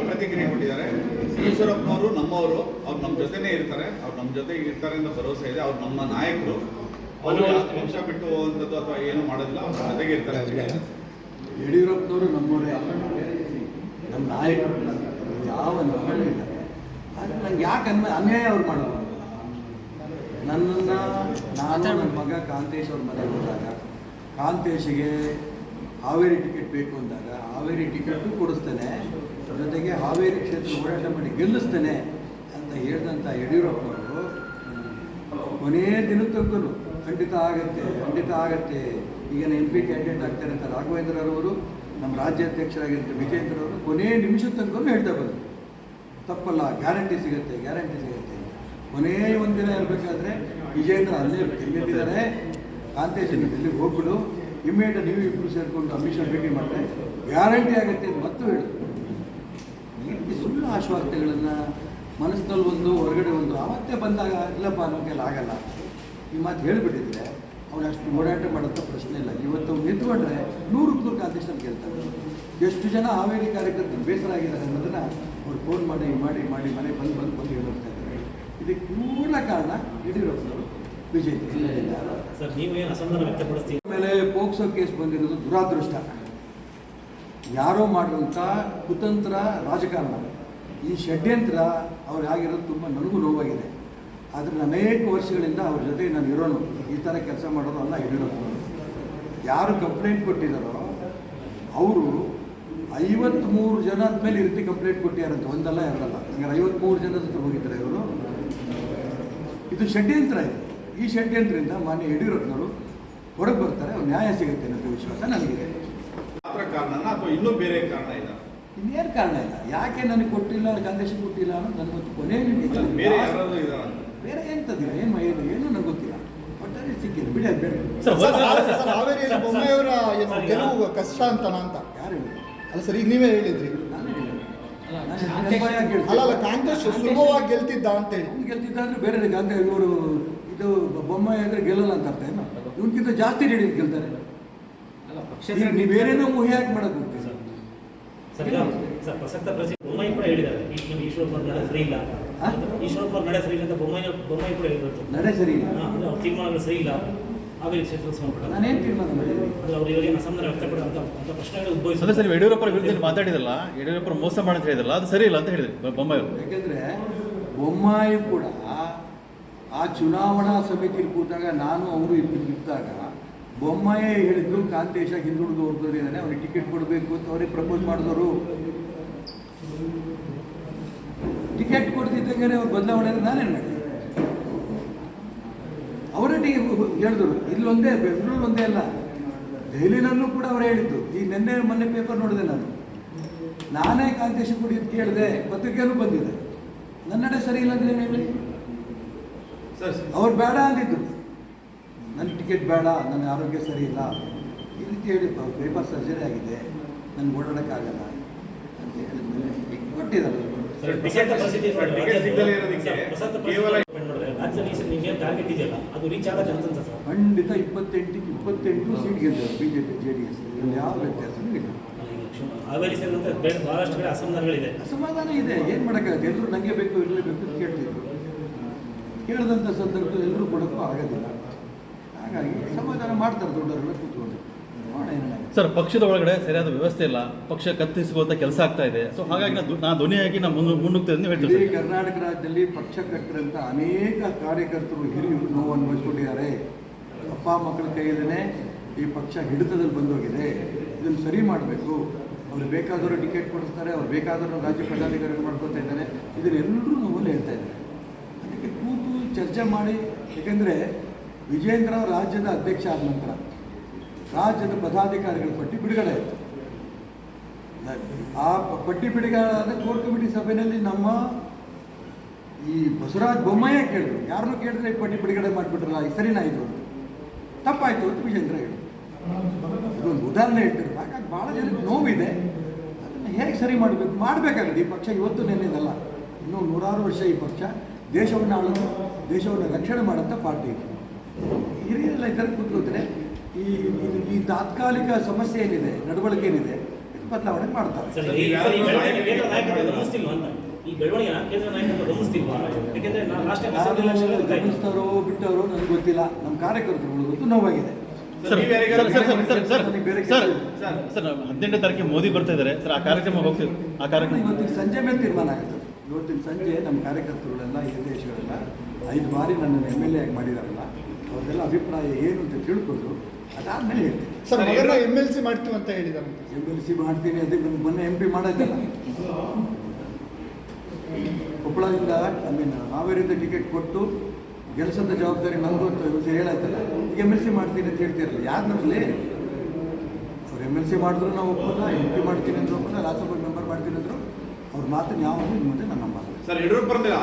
ಈಗಾಗಲೇ ಪ್ರತಿಕ್ರಿಯೆ ಕೊಟ್ಟಿದ್ದಾರೆ. ಈಶ್ವರಪ್ಪನವರು ನಮ್ಮವರು ಅವ್ರು ನಮ್ಮ ಜೊತೆನೇ ಇರ್ತಾರೆ ಅವ್ರು ನಮ್ಮ ಜೊತೆ ಇರ್ತಾರೆ ಅಂತ ಭರವಸೆ ಇದೆ ಅವ್ರು ನಮ್ಮ ನಾಯಕರು. ಅವರು ಪಕ್ಷ ಬಿಟ್ಟು ಹೋಗುವಂಥದ್ದು ಅಥವಾ ಏನು ಮಾಡೋದಿಲ್ಲ ಅವ್ರ ಜೊತೆಗೆ ಇರ್ತಾರೆ. ಯಡಿಯೂರಪ್ಪನವರು ನಮ್ಮವರೇ ನಮ್ಮ ನಾಯಕರು ಯಾವ ಇಲ್ಲ. ಆದರೆ ನಂಗೆ ಯಾಕೆ ಅನ್ಮ ಅನ್ಯಾಯ ಅವ್ರು ಮಾಡೋದು? ನನ್ನನ್ನು ನಾನು ನನ್ನ ಮಗ ಕಾಂತೇಶ್ ಅವ್ರ ಮನೆಗೆ ಹೋದಾಗ ಕಾಂತೇಶಿಗೆ ಹಾವೇರಿ ಟಿಕೆಟ್ ಬೇಕು ಅಂದಾಗ ಹಾವೇರಿ ಟಿಕೆಟು ಕೊಡಿಸ್ತೇನೆ. ಜೊತೆಗೆ ಹಾವೇರಿ ಕ್ಷೇತ್ರ ಹೋರಾಟ ಮಾಡಿ ಗೆಲ್ಲಿಸ್ತೇನೆ ಅಂತ ಹೇಳಿದಂಥ ಯಡಿಯೂರಪ್ಪನವರು ಕೊನೆಯ ದಿನ ತನಕನು ಖಂಡಿತ ಆಗತ್ತೆ ಖಂಡಿತ ಆಗತ್ತೆ. ಈಗ ಎಂ ಪಿ ಕ್ಯಾಂಡಿಡೇಟ್ ಆಗ್ತಾರೆ ಅಂತ ರಾಘವೇಂದ್ರರವರು ನಮ್ಮ ರಾಜ್ಯಾಧ್ಯಕ್ಷರಾಗಿರ್ತಾರೆ ವಿಜೇಂದ್ರವರು ಕೊನೆಯ ನಿಮಿಷ ತನಕ ಹೇಳ್ತಾ ಬಂದರು. ತಪ್ಪಲ್ಲ, ಗ್ಯಾರಂಟಿ ಸಿಗುತ್ತೆ ಗ್ಯಾರಂಟಿ ಸಿಗುತ್ತೆ ಕೊನೆಯ ಒಂದಿನ ಇರಬೇಕಾದ್ರೆ ವಿಜೇಂದ್ರ ಅಲ್ಲೇ ಗೆಲ್ಲಿದ್ದಾರೆ ಕಾಂತೇಶ್ ಡೆಲ್ಲಿಗೆ ಹೋಗ್ಬಿಡು. ಇಮ್ಮಿಡಿಯೇಟ್ ನೀವು ಇಬ್ಬರು ಸೇರಿಕೊಂಡು ಅಮಿತ್ ಶಾ ಭೇಟಿ ಮಾಡ್ತಾರೆ ಗ್ಯಾರಂಟಿ ಆಗುತ್ತೆ ಅಂತ ಮತ್ತು ಹೇಳಿದ್ರು. ಆಶ್ವಾಸನೆಗಳನ್ನು ಮನಸ್ಸಿನಲ್ಲಿ ಒಂದು ಹೊರಗಡೆ ಒಂದು ಆವತ್ತೇ ಬಂದಾಗ ಇಲ್ಲಪ್ಪ ನಮ್ಮ ಕೈಲಿ ಆಗಲ್ಲ. ಈ ಮಾತು ಹೇಳಿಬಿಟ್ಟಿದ್ರೆ ಅವ್ರು ಅಷ್ಟು ಓಡಾಟ ಮಾಡೋಂಥ ಪ್ರಶ್ನೆ ಇಲ್ಲ. ಇವತ್ತು ಅವ್ರು ನಿಂತ್ಕೊಂಡ್ರೆ ನೂರು ನೂರು ಕಾಂತೇಶನ್ ಕೇಳ್ತಾರೆ ಎಷ್ಟು ಜನ ಹಾವೇರಿ ಕಾರ್ಯಕರ್ತರು ಬೇಸರ ಆಗಿದ್ದಾರೆ ಅನ್ನೋದನ್ನು ಅವ್ರು ಫೋನ್ ಮಾಡಿ ಮಾಡಿ ಮಾಡಿ ಮನೆ ಬಂದು ಬಂದು ಬಂದು ಹೇಳೋಗ್ತಾ ಇದ್ದಾರೆ. ಇದಕ್ಕೆ ಪೂರ್ಣ ಕಾರಣ ಯಡಿಯೂರಪ್ಪನವರು ಬಿಜೆಪಿ. ಅಸಮಾಧಾನ ವ್ಯಕ್ತಪಡಿಸ್ತೀವಿ ಆಮೇಲೆ ಪೋಕ್ಸೋ ಕೇಸ್ ಬಂದಿರೋದು ದುರಾದೃಷ್ಟ. ಯಾರೋ ಮಾಡುವಂಥ ಕುತಂತ್ರ ರಾಜಕಾರಣ. ಈ ಷಡ್ಯಂತ್ರ ಅವ್ರು ಆಗಿರೋದು ತುಂಬ ನನಗೂ ನೋವಾಗಿದೆ. ಆದರೆ ಅನೇಕ ವರ್ಷಗಳಿಂದ ಅವ್ರ ಜೊತೆ ನಾನು ಇರೋನು. ಈ ಥರ ಕೆಲಸ ಮಾಡೋದು ಅಲ್ಲ ಹೇಳಿರೋದು ಯಾರು ಕಂಪ್ಲೇಂಟ್ ಕೊಟ್ಟಿದ್ದಾರೋ ಅವರು ಐವತ್ತ್ಮೂರು ಜನ ಆದಮೇಲೆ ಈ ರೀತಿ ಕಂಪ್ಲೇಂಟ್ ಕೊಟ್ಟಿದ್ದಾರಂತೆ ಒಂದಲ್ಲ, ಎರಡಲ್ಲ. ಹಂಗಾರೆ ಐವತ್ತ್ಮೂರು ಜನದ ಹತ್ರ ಹೋಗಿದ್ದಾರೆ ಇವರು? ಇದು ಷಡ್ಯಂತ್ರ ಇದೆ. ಈ ಷಡ್ಯಂತ್ರದಿಂದ ಮಾನ್ಯ ಯಡಿಯೂರಪ್ಪನವರು ಹೊರಗೆ ಬರ್ತಾರೆ. ಅವ್ರು ನ್ಯಾಯ ಸಿಗುತ್ತೆ ಅನ್ನೋ ವಿಶ್ವಾಸ ನನಗಿದೆ. ಮಾತ್ರ ಕಾರಣನ ಅಥವಾ ಇನ್ನೂ ಬೇರೆ ಕಾರಣ ಇದೆ ಇನ್ನೇನು ಕಾರಣ ಇಲ್ಲ? ಯಾಕೆ ನನಗೆ ಕೊಟ್ಟಿಲ್ಲ ಕಂದೇಶ ಕೊಟ್ಟಿಲ್ಲ ಅನ್ನೋದು ನನಗೆ ಗೊತ್ತು. ಕೊನೆ ನಿಮಿಷ ಬೇರೆ ಬೇರೆ ಎಂಥದ್ದಿಲ್ಲ ಏನು ಏನು ಏನು ನನಗೆ ಗೊತ್ತಿಲ್ಲ. ಒಟ್ಟಾರೆ ಸಿಕ್ಕಿಲ್ಲ. ಬಿಡಿ ಅದು ಬೇಡ ಸರ್, ಹಾವೇರಿಯಲ್ಲಿ ಸರ್, ಏನು ಗೆಲುವು ಕಷ್ಟ ಅಂತನ ಅಂತ? ಯಾರು ಹೇಳಿದ್ರು? ಅಲ್ಲ ಸರ್ ಈಗ ನೀವೇ ಹೇಳಿದ್ರಿ. ನಾನೇ ಹೇಳಿದ್ದು. ಅಲ್ಲ, ಅಲ್ಲ ಕಾಂಗ್ರೆಸ್ ಸುಲಭವಾಗಿ ಗೆಲ್ತಿದ್ದ ಅಂತ ಹೇಳಿ. ಅವ್ನು ಗೆಲ್ತಿದ್ದ ಅಂದ್ರೆ ಬೇರೆ ಅಂದ್ರೆ ಇವರು ಇದು ಬೊಮ್ಮಾಯಿ ಅಂದ್ರೆ ಗೆಲ್ಲಲ್ಲ ಅಂತ ಅರ್ಥ ಏನು? ಇವನ್ಕಿಂತ ಜಾಸ್ತಿ ನೀಡಿ ಗೆಲ್ತಾರೆ. ನೀವೇನೇನೋ ಊಹೆ ಯಾಕೆ ಮಾಡಕ್ ಹೋಗ್ತೀರಿ ಸರ್, ಸರ್ ಪ್ರಸಕ್ತ ಪ್ರಸಿದ್ಧ ಬೊಮ್ಮಾಯಿ ಕೂಡ ಹೇಳಿದ್ದಾರೆ. ಈ ನಮ್ಮ ಈಶ್ವರಪ್ಪನ ನಡೆ ಸರಿ ಇಲ್ಲ ಈಶ್ವರಪ್ಪ ನಡೆ ಸರಿ ಇಲ್ಲ ಅಂತ ಬೊಮ್ಮಾಯಿ ಬೊಮ್ಮಾಯಿ ಕೂಡ ಹೇಳಿದ್ರು. ನಡೆ ಸರಿ ಇಲ್ಲ. ಅಂದ್ರೆ ಅವ್ರ ತೀರ್ಮಾನಗಳು ಸರಿ ಇಲ್ಲ. ಹಾವೇರಿ ಸಂಬಂಧಪಟ್ಟ ನಾನೇನು ತೀರ್ಮಾನ ಮಾಡಿದ್ದೀನಿ ಅದು ಅವ್ರು ಇವಾಗ ಅಸಮಾಧಾನ ವ್ಯಕ್ತಪಡುವಂತ ಅಂತ ಪ್ರಶ್ನೆಗಳು ಅದೇ ಉದ್ಭವಿಸಿದೆ ಸರ್ ಯಡಿಯೂರಪ್ಪರ ವಿರುದ್ಧ ಮಾತಾಡಿದಲ್ಲ ಯಡಿಯೂರಪ್ಪರ ಮೋಸ ಮಾಡಂತ ಹೇಳಿದ್ರಲ್ಲ ಅದು ಸರಿ ಇಲ್ಲ ಅಂತ ಹೇಳಿದ್ರು ಬೊಮ್ಮಾಯಿ ಅವರು. ಯಾಕೆಂದ್ರೆ ಬೊಮ್ಮಾಯಿ ಕೂಡ ಆ ಚುನಾವಣಾ ಸಮಿತಿಯಲ್ಲಿ ಕೂತಾಗ ನಾನು ಅವರು ಇಬ್ಬರು ಇದ್ದಾಗ ಬೊಮ್ಮಾಯಿ ಹೇಳಿದ್ರು ಕಾಂತೇಶ ಹಿಂದುಳಿದು ಹೊರದೋರಿದ್ದಾನೆ ಅವ್ರಿಗೆ ಟಿಕೆಟ್ ಕೊಡಬೇಕು ಅಂತ ಅವ್ರಿಗೆ ಪ್ರಪೋಸ್ ಮಾಡಿದವರು. ಟಿಕೆಟ್ ಕೊಡ್ತಿದ್ದಂಗೆ ಅವ್ರು ಬದಲಾವಣೆ ನಾನೇ ನಾನೇನು ಮಾಡಿ ಅವರೇ ಹೇಳಿದ್ರು. ಇಲ್ಲೊಂದೇ ಬೆಂಗಳೂರು ಒಂದೇ ಅಲ್ಲ. ದೆಹಲಿನಲ್ಲೂ ಕೂಡ ಅವ್ರು ಹೇಳಿದ್ದು. ಈ ನಿನ್ನೆ ಮೊನ್ನೆ ಪೇಪರ್ ನೋಡಿದೆ ನಾನು. ನಾನೇ ಕಾಂತೇಶ ಕೊಡಿ ಅಂತ ಕೇಳಿದೆ ಪತ್ರಿಕೆಯಲ್ಲೂ ಬಂದಿದೆ. ನನ್ನಡೆ ಸರಿ ಇಲ್ಲ ಅಂದ್ರೆ ಏನು ಹೇಳಿ? ಅವ್ರು ಬೇಡ ಅಂದಿದ್ದು. ನನ್ನ ಟಿಕೆಟ್ ಬೇಡ ನನ್ನ ಆರೋಗ್ಯ ಸರಿ ಇಲ್ಲ. ಈ ರೀತಿ ಹೇಳಿ ಪೇಪರ್ ಸರ್ಜರಿ ಆಗಿದೆ. ನನಗೆ ಓಡಾಡೋಕ್ಕಾಗಲ್ಲ ಅಂತ ಹೇಳಿದ್ಮೇಲೆ ಈಗ ಕೊಟ್ಟಿದ್ದಾರೆ. ಖಂಡಿತ ಇಪ್ಪತ್ತೆಂಟು ಇಪ್ಪತ್ತೆಂಟು ಸೀಟ್ ಗೆದ್ದರು B J P J D S ಇಲ್ಲಿ ಯಾವ ವ್ಯತ್ಯಾಸವೂ ಇಲ್ಲ. ಹಾವೇರಿ ಸೇರಿದಂತೆ ಬೇರೆ ಬಹಳಷ್ಟು ಕಡೆ ಅಸಮಾಧಾನಗಳಿದೆ. ಅಸಮಾಧಾನ ಇದೆ. ಏನು ಮಾಡೋಕ್ಕಾಗುತ್ತೆ? ಎಲ್ಲರೂ ನನಗೆ ಬೇಕು ಇರಲೇಬೇಕು ಅಂತ ಕೇಳ್ತಿದ್ರು. ಕೇಳಿದಂಥ ಸಂದರ್ಭದಲ್ಲಿ ಎಲ್ಲರೂ ಕೊಡೋಕ್ಕೂ ಆಗೋದಿಲ್ಲ. ಹಾಗಾಗಿ ಸಮಾಧಾನ ಮಾಡ್ತಾರೆ ದೊಡ್ಡವರೆಲ್ಲ ಕೂತ್ಕೊಂಡು. ಸರ್ ಪಕ್ಷದ ಒಳಗಡೆ ಸರಿಯಾದ ವ್ಯವಸ್ಥೆ ಇಲ್ಲ. ಪಕ್ಷ ಕತ್ತಿಸುವಂತ ಕೆಲಸ ಆಗ್ತಾ ಇದೆ. ಸೊ ಹಾಗಾಗಿ ನಾ ಧ್ವನಿಯಾಗಿ ನಾ ಮುಂದೆ ಮುನ್ನುಗ್ತೇನೆ ಹೇಳ್ತೀವಿ ಕರ್ನಾಟಕ ರಾಜ್ಯದಲ್ಲಿ ಪಕ್ಷ ಕಟ್ಟರಂತ ಅನೇಕ ಕಾರ್ಯಕರ್ತರು ಹಿರಿಯರು ನೋವು ಅನುಭವಿಸ್ಕೊಂಡಿದ್ದಾರೆ ಅಪ್ಪ ಮಕ್ಕಳ ಕೈಯಲ್ಲೇ ಈ ಪಕ್ಷ ಹಿಡಿತದಲ್ಲಿ ಬಂದೋಗಿದೆ. ಇದನ್ನು ಸರಿ ಮಾಡಬೇಕು. ಅವ್ರು ಬೇಕಾದವರು ಟಿಕೆಟ್ ಕೊಡಿಸ್ತಾರೆ ಅವ್ರು ಬೇಕಾದವರು ರಾಜ್ಯ ಪದಾಧಿಕಾರಿಗಳು ಮಾಡ್ಕೊತಾ ಇದ್ದಾರೆ. ಇದನ್ನೆಲ್ಲರೂ ನೋವಲ್ಲಿ ಹೇಳ್ತಾ ಇದ್ದಾರೆ ಅದಕ್ಕೆ ಕೂತು ಚರ್ಚೆ ಮಾಡಿ ಏಕೆಂದರೆ ವಿಜೇಂದ್ರ ರಾಜ್ಯದ ಅಧ್ಯಕ್ಷ ಆದ ನಂತರ ರಾಜ್ಯದ ಪದಾಧಿಕಾರಿಗಳ ಪಟ್ಟಿ ಬಿಡುಗಡೆ ಆಯಿತು. ಆ ಪಟ್ಟಿ ಬಿಡುಗಡೆ ಕೋರ್ ಕಮಿಟಿ ಸಭೆಯಲ್ಲಿ ನಮ್ಮ ಈ ಬಸವರಾಜ್ ಬೊಮ್ಮಾಯೇ ಕೇಳಿದ್ರು. ಯಾರನ್ನು ಕೇಳಿದ್ರೆ ಈ ಪಟ್ಟಿ ಬಿಡುಗಡೆ ಮಾಡಿಬಿಟ್ರಲ್ಲ, ಈ ಸರಿನಾ ಇದು ಅಂತ. ತಪ್ಪಾಯಿತು ಅಂತ ವಿಜೇಂದ್ರ ಹೇಳಿದ್ರು. ಇದೊಂದು ಉದಾಹರಣೆ ಹೇಳ್ತಾರೆ ಹಾಗಾಗಿ ಭಾಳ ಜನಕ್ಕೆ ನೋವಿದೆ. ಅದನ್ನು ಹೇಗೆ ಸರಿ ಮಾಡಬೇಕು? ಮಾಡಬೇಕಾಗಿದೆ. ಈ ಪಕ್ಷ ಇವತ್ತು ನೆನೆದಲ್ಲ ಇನ್ನೂ ನೂರಾರು ವರ್ಷ ಈ ಪಕ್ಷ ದೇಶವನ್ನು ಆಳೋದು ದೇಶವನ್ನು ರಕ್ಷಣೆ ಮಾಡೋಂಥ ಪಾರ್ಟಿ ಇದು. ಹಿರಿಯರೆಲ್ಲ ಇದ್ದಾರೆ ಕೂತ್ಕೋತಾರೆ ಈ ಇದು- ಈ ತಾತ್ಕಾಲಿಕ ಸಮಸ್ಯೆ ಏನಿದೆ ನಡವಳಿಕೆ ಏನಿದೆ ಬದಲಾವಣೆ ಮಾಡ್ತಾರೆ. ಸರ್ ಈ ಬೆಳವಣಿಗೆ ಕೇಂದ್ರ ನಾಯಕರು ಗಮನಿಸ್ತಿಲ್ವಾ ಅಂತ. ಈ ಬೆಳವಣಿಗೆ ಕೇಂದ್ರ ನಾಯಕರು ಗಮನಿಸ್ತಿಲ್ವಾ ಯಾಕೆಂದ್ರೆ ನಾನು ಲಾಸ್ಟ್ ಟೈಮ್ ಅಸೆಂಬ್ಲಿ ಎಲೆಕ್ಷನ್ ಬಿಟ್ಟವರು ನನಗೆ ಗೊತ್ತಿಲ್ಲ. ನಮ್ಮ ಕಾರ್ಯಕರ್ತರುಗಳು ಗೊತ್ತು ನೋವಾಗಿದೆ. ಹದಿನೆಂಟನೇ ತಾರೀಕಿಗೆ ಮೋದಿ ಬರ್ತಾ ಇದಾರೆ. ಸರ್ ಆ ಕಾರ್ಯಕ್ರಮ ಹೋಗ್ತೀವಿ ಆ ಕಾರ್ಯಕ್ರಮ ಇವತ್ತಿಗೆ ಸಂಜೆ ಮೇಲೆ ತೀರ್ಮಾನ ಆಗುತ್ತೆ. ಇವತ್ತಿನ ಸಂಜೆ ನಮ್ಮ ಕಾರ್ಯಕರ್ತರುಗಳೆಲ್ಲ ಈ ದೇಶಗಳೆಲ್ಲ ಐದು ಬಾರಿ ನನ್ನನ್ನು ಎಂ ಎಲ್ ಎ ಆಗಿ ಮಾಡಿದಾರಲ್ಲ ಅವ್ರದ್ದೆಲ್ಲ ಅಭಿಪ್ರಾಯ ಏನು ಅಂತ ತಿಳ್ಕೊಂಡು ಅದಾದ್ಮೇಲೆ ಹೇಳ್ತೀನಿ. ಸರ್ ಎಂ ಎಲ್ ಸಿ ಮಾಡ್ತೀವಿ ಅಂತ ಹೇಳಿದಾರೆ ಎಂ ಎಲ್ ಸಿ ಮಾಡ್ತೀನಿ ಅದಕ್ಕೆ ನಮ್ಗೆ ಮೊನ್ನೆ ಎಂ ಪಿ ಮಾಡೋದಿಲ್ಲ ಕೊಪ್ಪಳದಿಂದ ಐ ಮೀನ್ ಹಾವೇರಿಯಿಂದ ಟಿಕೆಟ್ ಕೊಟ್ಟು ಕೆಲಸದ ಜವಾಬ್ದಾರಿ ನಂದು ಅಂತ ಇವತ್ತು ಹೇಳಾಯ್ತಲ್ಲ ಈಗ ಎಂ ಎಲ್ ಸಿ ಮಾಡ್ತೀನಿ ಅಂತ ಹೇಳ್ತಿರಲ್ಲ ಯಾರು ನಮ್ಮಲ್ಲಿ ಅವ್ರು ಎಂ ಎಲ್ ಸಿ ಮಾಡಿದ್ರು ನಾವು ಒಪ್ಪಲ್ಲ ಎಂ ಪಿ ಮಾಡ್ತೀನಿ ಅಂತ ಒಪ್ಪಲ್ಲ ರಾಜ್ಯಸಭಾ ಮೆಂಬರ್ ಮಾಡ್ತೀನಿ ಅಂದರು ಅವ್ರ ಮಾತನ್ನು ಯಾವಾಗಲೂ ಮುಂದೆ ನಾನು ನಂಬಲ್ಲ ಸರ್ ಯಡಿಯೂರಪ್ಪರ ಮೇಲೆ